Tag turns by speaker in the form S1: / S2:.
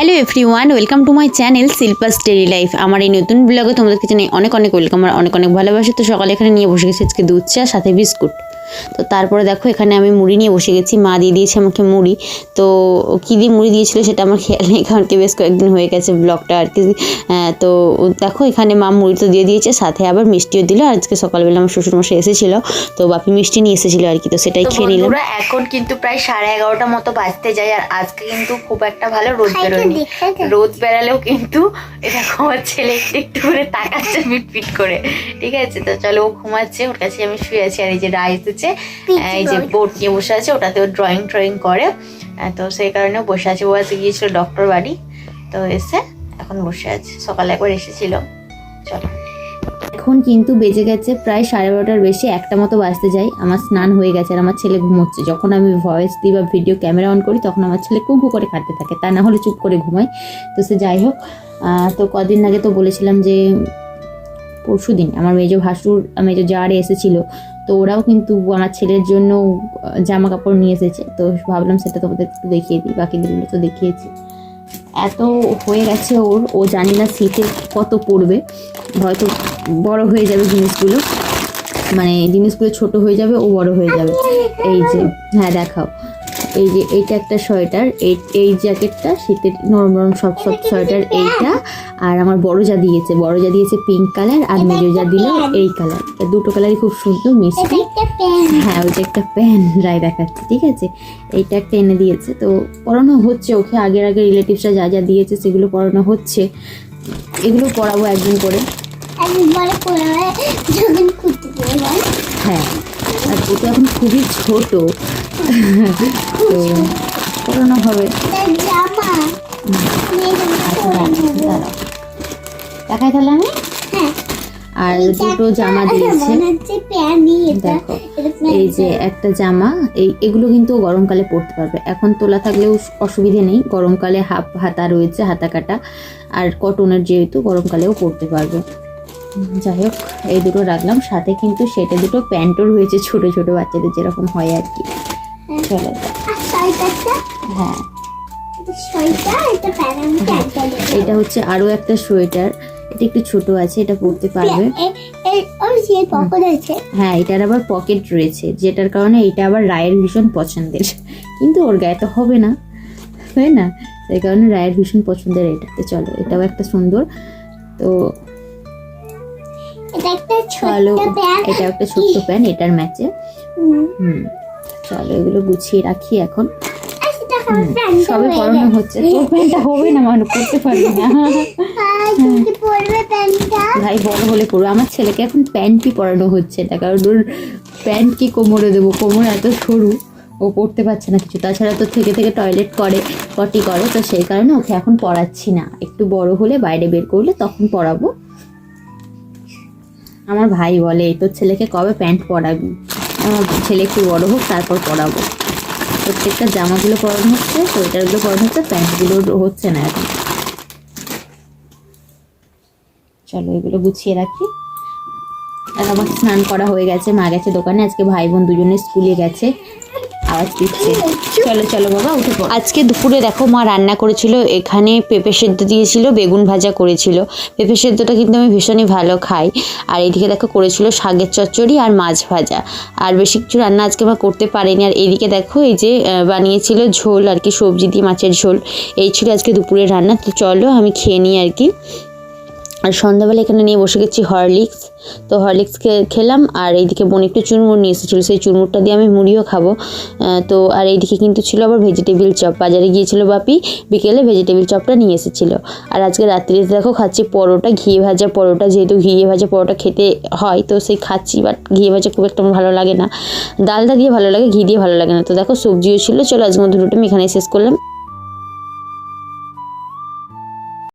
S1: Hello everyone welcome to my channel Shilpa's daily life. আমার এই নতুন ব্লগে তোমাদেরকে জানাই অনেক অনেক ওয়েলকাম আর অনেক অনেক ভালোবাসা। তো সকালে এখানে নিয়ে বসে গেছি আজকে দুধ চা, সাথে বিস্কুট। তো তারপরে দেখো এখানে আমি মুড়ি নিয়ে বসে গেছি। মা দিয়ে দিয়েছে আমাকে মুড়ি। তো কী দিয়ে মুড়ি দিয়েছিল সেটা আমার খেয়াল নেই কারণ কি বেশ কয়েকদিন হয়ে গেছে ব্লগটা আর কি। তো দেখো এখানে মা মুড়ি তো দিয়ে দিয়েছে সাথে আবার মিষ্টিও দিল। আর আজকে সকালবেলা আমার শ্বশুরমশাই এসেছিল তো বাপি মিষ্টি নিয়ে এসেছিল আর কি। তো সেটাই খেয়ে নিলাম।
S2: এখন কিন্তু প্রায় সাড়ে এগারোটা মতো বাজতে যায় আর আজকে কিন্তু খুব একটা ভালো রোদ বেরোয়নি। রোদ বেরালেও কিন্তু এরকম আমার ছেলে একটু একটু করে তাকাচ্ছে পিট পিট করে। ঠিক আছে তো চলো ও ঘুমাচ্ছে ওর কাছে আমি শুয়ে আছি। আর এই যে রাইস দিচ্ছে এই যে বোর্ড নিয়ে বসে আছে ওটাতে ও ড্রয়িং ট্রয়িং করে তো সেই কারণে বসে আছে। ও আজকে গিয়েছিল ডক্টর বাড়ি তো এসে এখন বসে আছে। সকালে একবার এসেছিল। চলো।
S1: এখন কিন্তু বেজে গেছে প্রায় সাড়ে বারোটার বেশি একটা মতো বাজতে যাই আমার স্নান হয়ে গেছে আর আমার ছেলে ঘুমোচ্ছে। যখন আমি ভয়েস দিই বা ভিডিও ক্যামেরা অন করি তখন আমার ছেলে কুকু করে কাটতে থাকে। তা না হলে চুপ করে ঘুমায়। তো সে যাই হোক আহ, তো কদিন আগে তো বলেছিলাম যে পরশু দিন আমার মেজো ভাসুর, মেজো জারে এসেছিল, তো ওরাও কিন্তু আমার ছেলের জন্য জামা কাপড় নিয়ে এসেছে। তো ভাবলাম সেটা তোমাদের একটু দেখিয়ে দিই বাকিগুলো তো দেখিয়েছি। এত হয়ে গেছে ওর, ও জানি না শীতে কত পড়বে। হয়তো বড় হয়ে যাবে জিনিসগুলো। মানে জিনিসগুলো ছোট হয়ে যাবে, ও বড় হয়ে যাবে। এই যে হ্যাঁ দেখাও। এই যে এইটা একটা সোয়েটার এই এই জ্যাকেটটা শীতের নরম নরম সব সব সোয়েটার এইটা। আর আমার বড় যা দিয়েছে বড় যা দিয়েছে পিঙ্ক কালার আর মেজো যা দিল এই কালার দুটো কালারই খুব সুন্দর মিষ্টি। হ্যাঁ ওইটা একটা প্যান রায় দেখাচ্ছে ঠিক আছে? এইটা একটা এনে দিয়েছে তো পড়ানো হচ্ছে ওকে আগের আগে রিলেটিভসরা যা যা দিয়েছে সেগুলো পড়ানো হচ্ছে। এগুলো পড়াবো একদিন করে। হ্যাঁ আর ও তো এখন খুবই ছোট। তো পড়ানো হবে। দেখাই তাহলে আমি? আর দুটো জামা দিয়েছে। দেখো, এই যে একটা জামা, এই এগুলো কিন্তু গরমকালে পরতে পারবে। এখন তোলা থাকলেও অসুবিধে নেই। গরমকালে হাফ হাতা রয়েছে, হাতা কাটা। আর কটনের যেহেতু গরমকালেও পরতে পারবে। যাই হোক এই দুটো রাখলাম। সাথে কিন্তু সেটা দুটো প্যান্টও রয়েছে ছোট ছোট বাচ্চাদের যেরকম হয় আর কি। চলো। হ্যাঁ।
S3: এটা এটা
S1: হচ্ছে আরও একটা সোয়েটার। এটা একটু ছোট আছে এটা পরতে পারবে। হ্যাঁ এটার আবার পকেট রয়েছে যেটার কারণে এটা আবার রায়ের ভীষণ পছন্দের। কিন্তু ওর গায়ে তো হবে না তাই না? সেই কারণে রায়ের ভীষণ পছন্দের এটা। তো চলো এটাও একটা সুন্দর। তো চলো এটা একটা ছোট্ট প্যান এটার ম্যাচে হুম। চলো এগুলো গুছিয়ে রাখি এখন। সবে
S3: হয়ে
S1: পড়ানো হচ্ছে তোর প্যান্টটা হবে না মানুষ করতে পারবি না।
S3: প্যান্টটা।
S1: ভাই বড় হলে পড়বে। আমার ছেলেকে এখন প্যান্টই পরানো হচ্ছে না কারণ ওর প্যান্ট কি কোমরে দেবো? কোমর এত সরু ও পড়তে পারছে না কিছু। তাছাড়া তো থেকে থেকে টয়লেট করে পটি করে তো সেই কারণে ওকে এখন পড়াচ্ছি না। একটু বড় হলে বাইরে বের করলে তখন পড়াবো। আমার ভাই বলে, এই তোর ছেলেকে কবে প্যান্ট পরাবি? আমার ছেলে একটু বড়ো হোক, তারপর পরাবো। প্রত্যেকটা জামাগুলো পরানো হচ্ছে, সোয়েটারগুলো পরানো হচ্ছে, প্যান্টগুলো হচ্ছে না এখন। চলো, এগুলো গুছিয়ে রাখি। আর আমার স্নান করা হয়ে গেছে, মা গেছে দোকানে, আজকে ভাই বোন দুজনে স্কুলে গেছে। আওয়াজ দিচ্ছে। চলো চলো বাবা উঠে পড়ো। আজকে দুপুরে দেখো মা রান্না করেছিল এখানে পেঁপে সেদ্ধ দিয়েছিল বেগুন ভাজা করেছিল। পেঁপে সেদ্ধটা কিন্তু আমি ভীষণই ভালো খাই। আর এদিকে দেখো করেছিল শাকের চচ্চড়ি আর মাছ ভাজা। আর বেশি কিছু রান্না আজকে মা করতে পারেনি। আর এদিকে দেখো এই যে বানিয়েছিল ঝোল আর কি সবজি দিয়ে মাছের ঝোল। এই ছিল আজকে দুপুরের রান্না। তো চলো আমি খেয়ে নিই আর কি। আর সন্ধ্যাবেলা এখানে নিয়ে বসে গেছি হরলিক্স। তো হরলিক্স খেলাম, আর এইদিকে বোন একটু চুরমুর নিয়ে এসেছিল, সেই চুরমুরটা দিয়ে আমি মুড়িও খাব। তো আর এইদিকে কিন্তু ছিল আবার ভেজিটেবিল চপ বাজারে গিয়েছিল বাপি, বিকেলে ভেজিটেবিল চপটা নিয়ে এসেছিল। আর আজকে রাত্রিতে দেখো খাচ্ছি পরোটা, ঘিয়ে ভাজা পরোটা, যেহেতু ঘিয়ে ভাজা পরোটা খেতে হয়, তো সেই খাচ্ছি বাট ঘিয়ে ভাজা খুব একটা আমার ভালো লাগে না। ডালটা দিয়ে ভালো লাগে, ঘি দিয়ে ভালো লাগে না। তো দেখো সবজিও ছিল, চলো আজকের মতো রুটি আমি এখানেই শেষ করলাম।